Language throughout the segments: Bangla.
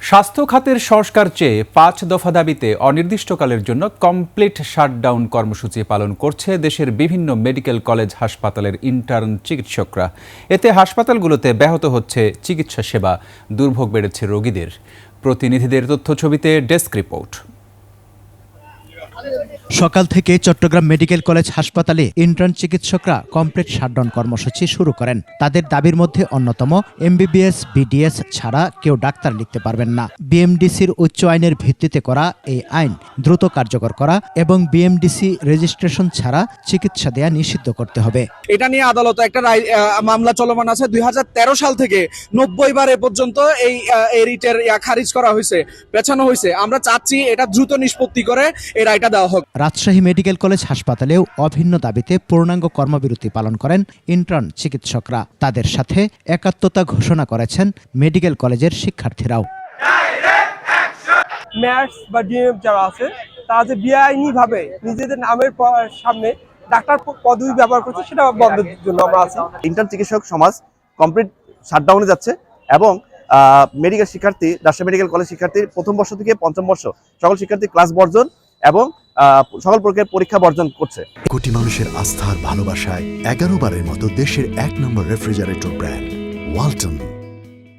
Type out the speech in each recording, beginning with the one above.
স্বাস্থ্য খাতের সংস্কার চেয়ে পাঁচ দফা দাবিতে অনির্দিষ্টকালের জন্য কমপ্লিট শাটডাউন কর্মসূচি পালন করছে দেশের বিভিন্ন মেডিকেল কলেজ হাসপাতালের ইন্টার্ন চিকিৎসকরা। এতে হাসপাতালগুলোতে ব্যাহত হচ্ছে চিকিৎসা সেবা, দুর্ভোগ বেড়েছে রোগীদের। প্রতিনিধিদের তথ্য ছবিতে ডেস্ক রিপোর্ট। সকাল থেকে চট্টগ্রাম মেডিকেল কলেজ হাসপাতালে ইন্টার্ন চিকিৎসকরা কমপ্লিট শাটডাউন কর্মসূচি শুরু করেন। তাদের দাবির মধ্যে অন্যতম এমবিবিএস, বিডিএস ছাড়া কেউ ডাক্তার লিখতে পারবেন না। বিএমডিসির উচ্চ আইনের ভিত্তিতে করা এই আইন দ্রুত কার্যকর করা এবং বিএমডিসি রেজিস্ট্রেশন ছাড়া চিকিৎসা দেয়া নিষিদ্ধ করতে হবে। এটা নিয়ে আদালত একটা মামলা চলমান আছে। দুই হাজার তেরো সাল থেকে নব্বই বার এ পর্যন্ত এই রিটের খারিজ করা হয়েছে, পেছানো হয়েছে। আমরা চাচ্ছি এটা দ্রুত নিষ্পত্তি করে এই রায়টা দেওয়া হোক। রাজশাহী মেডিকেল কলেজ হাসপাতালেও অভিন্ন দাবিতে পূর্ণাঙ্গ কর্মবিরতি পালন করেন ইন্টার্ন চিকিৎসকরা। তাদের সাথে একাত্মতা ঘোষণা করেছেন মেডিকেল কলেজের শিক্ষার্থীরাও। ম্যাটস বা ডিএম যারা আছে তারা যে বেআইনি ভাবে নিজেদের নামের সামনে ডাক্তার পদবি ব্যবহার করছে সেটা বন্ধের জন্য আমরা আছি। ইন্টার্ন চিকিৎসক সমাজ কমপ্লিট শাটডাউনে যাচ্ছে এবং মেডিকেল শিক্ষার্থী রাজশাহী মেডিকেল কলেজ শিক্ষার্থীর প্রথম বর্ষ থেকে পঞ্চম বর্ষ সকল শিক্ষার্থী ক্লাস বর্জন এবং সকল প্রকার পরীক্ষা বর্জন করছে। কোটি মানুষের আস্থার ভালোবাসায় এগারো বারের মতো দেশের এক নম্বর রেফ্রিজারেটর ব্র্যান্ড ওয়ালটন।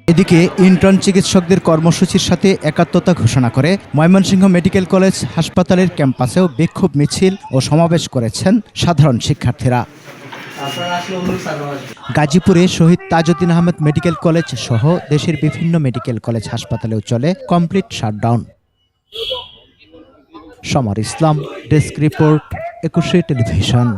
এদিকে ইন্টার্ন চিকিৎসকদের কর্মসূচির সাথে একাত্মতা ঘোষণা করে ময়মনসিংহ মেডিকেল কলেজ হাসপাতালের ক্যাম্পাসেও বিক্ষোভ মিছিল ও সমাবেশ করেছেন সাধারণ শিক্ষার্থীরা। গাজীপুরে শহীদ তাজউদ্দিন আহমেদ মেডিকেল কলেজ সহ দেশের বিভিন্ন মেডিকেল কলেজ হাসপাতালেও চলে complete shutdown. Samar Islam desk report Ekushey television.